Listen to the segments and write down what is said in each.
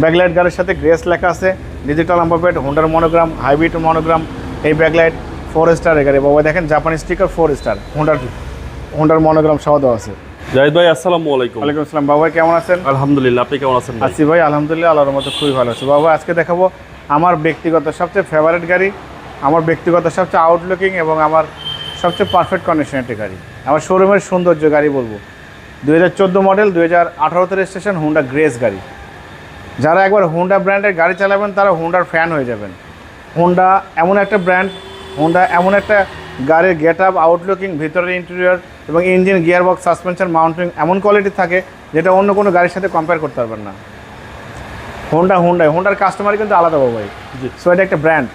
Backlight গাড়ির সাথে grace লেখা আছে। ডিজিটাল নাম্বার হোন্ডার মনোগ্রাম হাইব্রিড মনোগ্রাম এই ব্যাকলাইট ফোর স্টার গাড়ি বাবা দেখেন জাপানি স্টিকার ফোর স্টার হোন্ডার হোন্ডার মনোগ্রাম সহ দেওয়া আছে। জাহিদ ভাই আসসালামু আলাইকুম। ওয়ালাইকুম আসসালাম। বাবা কেমন আছেন? আলহামদুলিল্লাহ আপনি কেমন আছেন আছি ভাই আলহামদুলিল্লাহ আল্লাহর মতো খুবই ভালো আছে। বাবা আজকে দেখাবো আমার ব্যক্তিগত সবচেয়ে ফেভারিট গাড়ি আমার ব্যক্তিগত সবচেয়ে আউটলুকিং এবং আমার সবচেয়ে পারফেক্ট কন্ডিশন একটি গাড়ি। আমার শোরুমের সৌন্দর্য গাড়ি বলব। দু হাজার চোদ্দ মডেল দু হাজার আঠারোতে রেজিস্ট্রেশন হুন্ডা গ্রেস গাড়ি। যারা একবার হুন্ডা ব্র্যান্ডের গাড়ি চালাবেন তারা হুন্ডার ফ্যান হয়ে যাবেন। হুন্ডা এমন একটা ব্র্যান্ড হুন্ডা এমন একটা গাড়ির গেট আপ আউটলুকিং ভিতরের ইন্টেরিয়র এবং engine gear box suspension mounting এমন কোয়ালিটি থাকে যেটা অন্য কোনো গাড়ির সাথে কম্পেয়ার করতে পারবেন না। হোন্ডা হুন্ডাই হোন্ডার কাস্টমার কিন্তু আলাদা বাবাই সো এটা একটা ব্র্যান্ড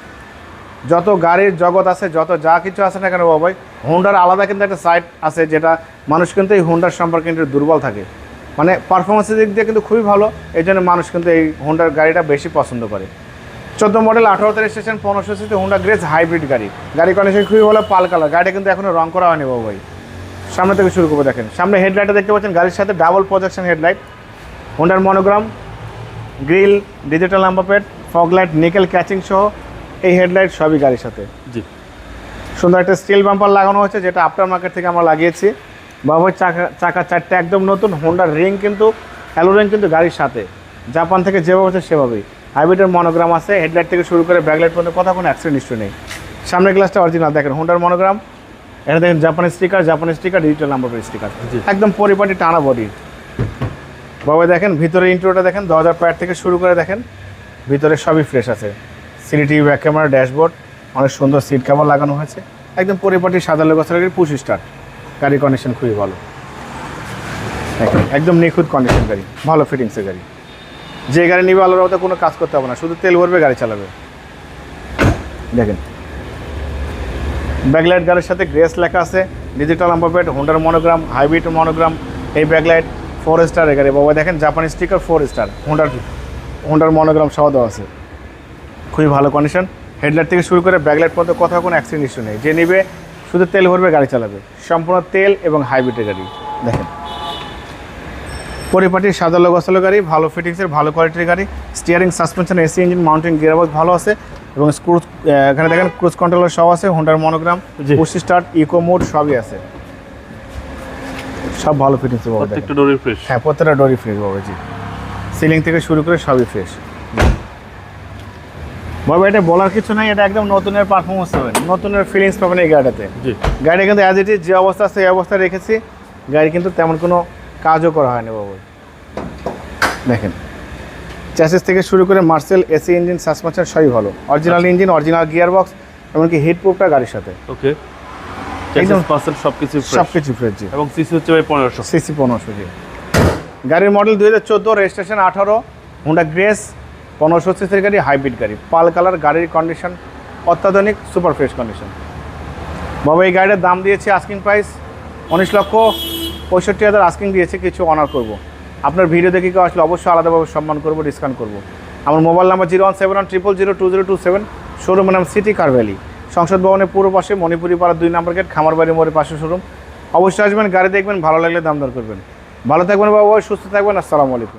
যত গাড়ির জগৎ আছে যত যা কিছু আছে না কেন বাবাই হোন্ডার আলাদা কিন্তু একটা সাইট আছে যেটা মানুষ কিন্তু এই হোন্ডার সম্পর্কে কিন্তু দুর্বল থাকে। মানে পারফরমেন্সের দিক দিয়ে কিন্তু খুবই ভালো এই জন্য মানুষ কিন্তু এই হোন্ডার গাড়িটা বেশি পছন্দ করে। চোদ্দ মডেল আঠারোতে স্টেশন পনেরোশো সিসি হোন্ডা গ্রেস হাইব্রিড গাড়ি। গাড়ি কন্ডিশন খুবই ভালো পাল কালার গাড়িটা কিন্তু এখনও রং করা হয়নি বাবু ভাই। সামনে থেকে শুরু করব দেখেন। সামনে হেডলাইটটা দেখতে পাচ্ছেন গাড়ির সাথে double projection headlight হোন্ডার monogram grill digital number plate fog light nickel catching সহ এই হেডলাইট সবই গাড়ির সাথে। জি। সুন্দর একটা স্টিল বাম্পার লাগানো হয়েছে যেটা আফটার মার্কেট থেকে আমরা লাগিয়েছি। বাবুর চাকা চাকা চারটে একদম নতুন হোন্ডার রিং কিন্তু অ্যালো রিং কিন্তু গাড়ির সাথে। জাপান থেকে যেভাবে হচ্ছে সেভাবেই। হাইব্রিডের মনোগ্রাম আছে হেডলাইট থেকে শুরু করে ব্যাকলাইট পর্যন্ত কথা কোনো অ্যাক্সিডেন্ট হিস্ট্রি নেই। সামনের গ্লাসটা অরিজিনাল দেখেন হোন্ডার মনোগ্রাম এটা দেখেন জাপানি স্টিকার জাপানি স্টিকার ডিজিটাল নাম্বার স্টিকার একদম পরিপাটি টানা বডি বাবা দেখেন ভিতরে ইন্ট্রোটা দেখেন দরজার প্যাড থেকে শুরু করে দেখেন ভিতরে সবই ফ্রেশ আছে। সিলিটিভি ব্যাক ক্যামেরা ড্যাশবোর্ড অনেক সুন্দর সিট কভার লাগানো হয়েছে। একদম পরিপাটি সাদা গাড়ি পুশ স্টার্ট গাড়ির কন্ডিশন খুবই ভালো। একদম নিখুঁত কন্ডিশন গাড়ি, ভালো ফিটিংসের গাড়ি। যে গাড়ি নিবে আলোর কোনো কাজ করতে হবে না, শুধু তেল ভরবে, গাড়ি চালাবে। দেখেন। ব্যাকলাইট গাড়ির সাথে গ্রেস লেখা আছে ডিজিটাল প্লেট হোন্ডার মনোগ্রাম হাইব্রিড মনোগ্রাম এই ব্যাকলাইট ফোর স্টার গাড়ি। বাবা, দেখেন জাপানি স্টিকার ফোর স্টার হোন্ডার হোন্ডার মনোগ্রাম সহ দেওয়া আছে। খুবই ভালো কন্ডিশন হেডলাইট থেকে শুরু করে ব্যাকলাইট পর্যন্ত কোথাও কোনো অ্যাক্সিডেন্ট ইস্যু নেই। যে নিবে শুধু তেল ভরবে গাড়ি চালাবে। সম্পূর্ণ তেল এবং হাইব্রিডের গাড়ি। দেখেন। পরিপাটির সাদা লোক আসলে গাড়ি ভালো ফিটিংসের ভালো কোয়ালিটির গাড়ি। Steering suspension AC engine mounting gearbox ভালো আছে। এবং স্ক্রু এখানে দেখেন ক্রুজ কন্ট্রোলার সব আছে হোন্ডার monogram. Push start eco mode সবই আছে। সব ভালো প্রত্যেকটা ডোরি ফ্রেশ হ্যাঁ প্রত্যেকটা ডোরি ফ্রেশ বাবা জি। সিলিং থেকে শুরু করে সবই ফ্রেশ বাবা এটা বলার কিছু নাই এটা একদম নতুনের পারফরমেন্স পাবেন নতুনের ফিলিংস পাবেন এই গাড়িটাতে। জি। গাড়ি কিন্তু অ্যাজ ইট ইজ যে অবস্থা এই অবস্থায় রেখেছি গাড়ি কিন্তু তেমন কোনো কাজও করা হয়নি বাবু। দেখেন চ্যাসিস থেকে শুরু করে মার্সেল এসি ইঞ্জিন সাসপেনশন সবই ভালো। Original engine original gear box এমনকি হিট প্রুফটা গাড়ির সাথে। ওকে একদম একদম পার্সেন্ট সব কিছু সব কিছু ফ্রেশ জি। এবং সিসি হচ্ছে ভাই পনেরোশো। সিসি পনেরোশো জি। গাড়ির মডেল দুই হাজার চোদ্দ রেজিস্ট্রেশন আঠারো হুন্ডা গ্রেস পনেরোশো সিসির গাড়ি হাইব্রিড গাড়ি। পাল কালার গাড়ির কন্ডিশন অত্যাধুনিক সুপার ফ্রেশ কন্ডিশন বাবা, এই গাড়িটার দাম দিয়েছে আস্কিং প্রাইস উনিশ লক্ষ পঁয়ষট্টি হাজার আস্কিং দিয়েছে, কিছু অনার করব। আপনার ভিডিও দেখে কেউ আসলে অবশ্যই আলাদাভাবে সম্মান করব ডিসকাউন্ট করব। আমার mobile number zero one seven one triple zero two zero two seven শোরুমের নাম সিটি কার ভ্যালি সংসদ ভবনের পূর্ব পাশে মণিপুরি পাড়ার দুই নম্বর গেট খামারবাড়ি মোড়ের পাশে শোরুম অবশ্যই আসবেন, গাড়ি দেখবেন, ভালো লাগলে দাম দর করবেন। ভালো থাকবেন বাবা, সুস্থ থাকবেন, আসসালামু আলাইকুম।